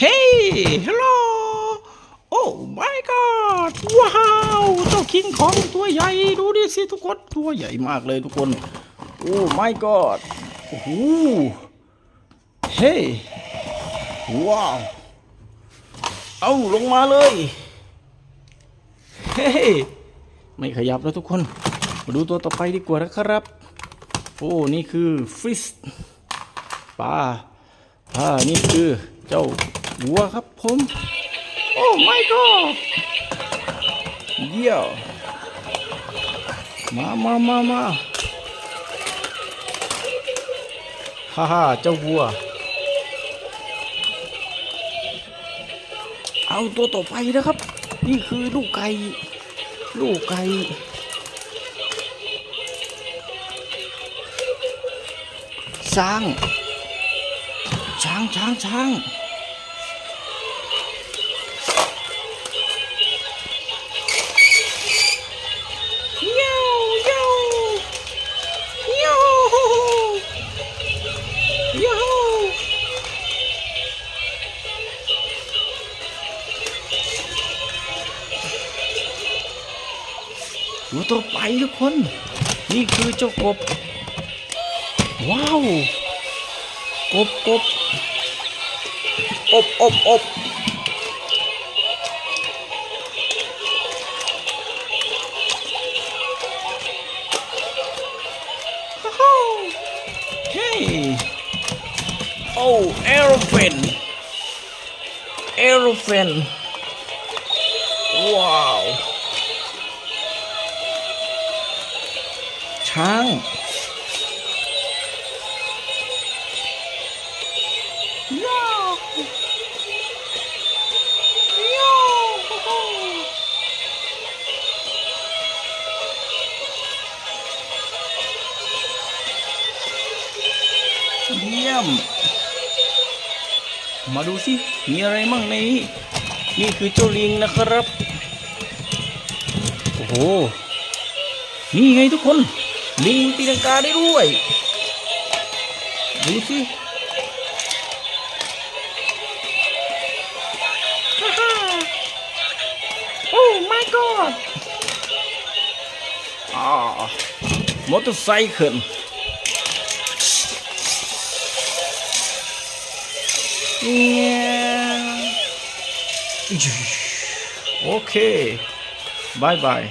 เฮ้ยฮัลโหลโอ้ my god ว้าวเจ้าคิงของตัวใหญ่ดูดิสิทุกคนตัวใหญ่มากเลยทุกคนโอ้ my god โอ้โหเฮ้ว้าว เอาลงมาเลย เฮ้ ไม่ขยับแล้วทุกคน มาดูตัวต่อไปดีกว่านะครับ โอ้ นี่คือฟิสปลาอ่า นี่คือเจ้า วัวครับผม โอ้ my god เยี่ยว มามามามาฮ่าฮ่าเจ้าวัว เอาตัวต่อไปนะครับ นี่คือลูกไก่ ลูกไก่ช้าง ช้างช้างช้างเตัวต่อไปทุกคน นี่คือเจ้ากบ ว้าว กบกบอบอบอบฮ่าเฮ้ยโอ้เอโรเฟนเอโรเฟนว้าว ช้าง เยี่ยม มาดูสิ มีอะไรมั่งในนี้ นี่คือเจ้าลิงนะครับ โอ้โห นี่ไงทุกคน ลิงตีลังกาได้ด้วย ดูสิโอ้ my god อ่ามอเตอร์ไซค์เนี่ยโอเคบายบาย